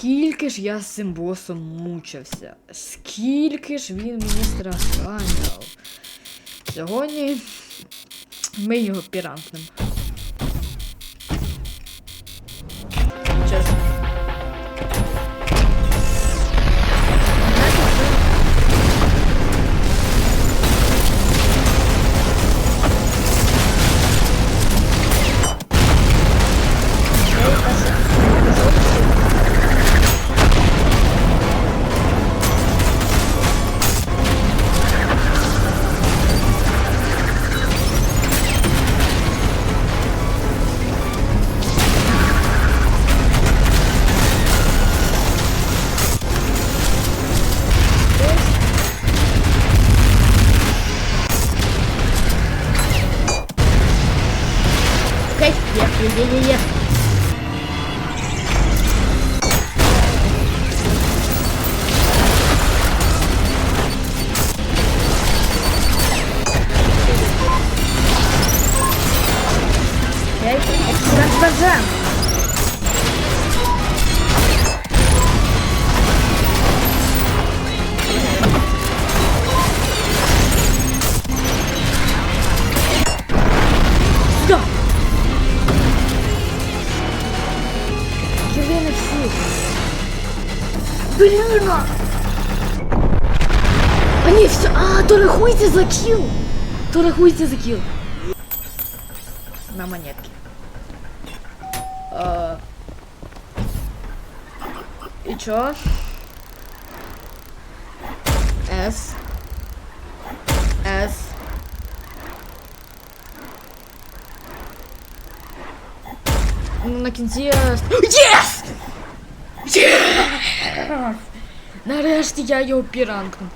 Скільки ж я з цим босом мучився? Скільки ж він мені страданяв? Сьогодні ми його піранкнемо. Окей, є, є, є, є, Євгене всі. Блін! А ні, все, а, то рахуйте за кіл. То рахуйте за кіл. На монетки. А... І чо? С. С. Ну, На кінці я... Єс! Єс! Нарешті я його піранкнув.